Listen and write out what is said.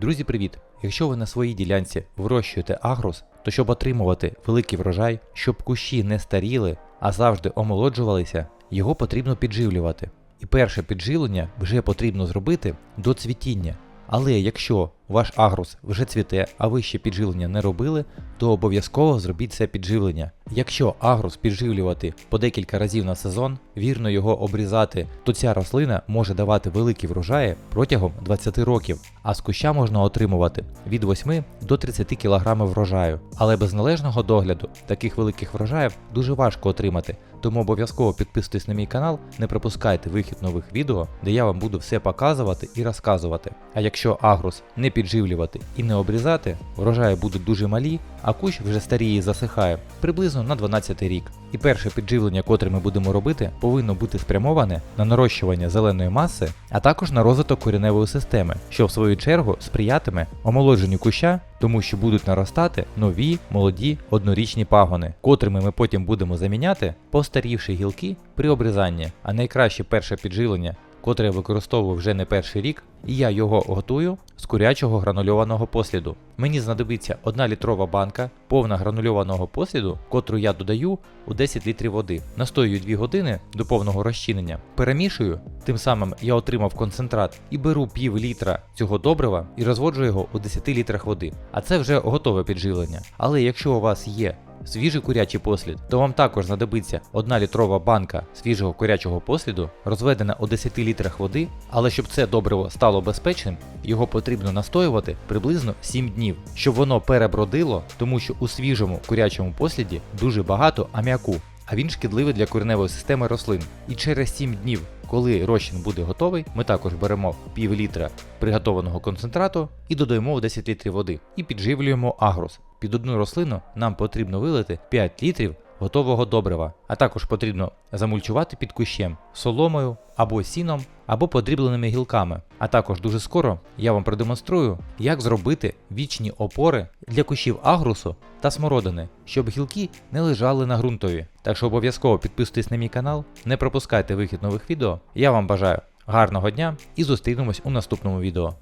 Друзі, привіт! Якщо ви на своїй ділянці вирощуєте агрус, то щоб отримувати великий врожай, щоб кущі не старіли, а завжди омолоджувалися, його потрібно підживлювати. І перше підживлення вже потрібно зробити до цвітіння. Але якщо ваш агрус вже цвіте, а ви ще підживлення не робили, то обов'язково зробіть це підживлення. Якщо агрус підживлювати по декілька разів на сезон, вірно його обрізати, то ця рослина може давати великі врожаї протягом 20 років, а з куща можна отримувати від 8 до 30 кг врожаю. Але без належного догляду таких великих врожаїв дуже важко отримати. Тому обов'язково підписуйтесь на мій канал, не пропускайте вихід нових відео, де я вам буду все показувати і розказувати. А якщо агрус не підживлювати і не обрізати, врожаї будуть дуже малі, а кущ вже старіє і засихає приблизно на 12 рік. І перше підживлення, котре ми будемо робити, повинно бути спрямоване на нарощування зеленої маси, а також на розвиток кореневої системи, що в свою чергу сприятиме омолодженню куща, тому що будуть наростати нові молоді однорічні пагони, котрими ми потім будемо заміняти постарівші гілки при обрізанні. А найкраще перше підживлення котре використовую вже не перший рік, і я його готую з курячого гранульованого посліду. Мені знадобиться 1 літрова банка повна гранульованого посліду, котру я додаю у 10 літрів води. Настоюю 2 години до повного розчинення, перемішую, тим самим я отримав концентрат і беру пів літра цього добрива і розводжу його у 10 літрах води. А це вже готове підживлення. Але якщо у вас є свіжий курячий послід, то вам також знадобиться 1 літрова банка свіжого курячого посліду, розведена у 10 літрах води, але щоб це добриво стало безпечним, його потрібно настоювати приблизно 7 днів, щоб воно перебродило, тому що у свіжому курячому посліді дуже багато аміаку, а він шкідливий для кореневої системи рослин. І через 7 днів, коли розчин буде готовий, ми також беремо пів літра приготованого концентрату і додаємо 10 літрів води і підживлюємо агрос. Під одну рослину нам потрібно вилити 5 літрів готового добрива, а також потрібно замульчувати під кущем соломою або сіном, або подрібленими гілками. А також дуже скоро я вам продемонструю, як зробити вічні опори для кущів агрусу та смородини, щоб гілки не лежали на ґрунтові. Так що обов'язково підписуйтесь на мій канал, не пропускайте вихід нових відео. Я вам бажаю гарного дня і зустрінемось у наступному відео.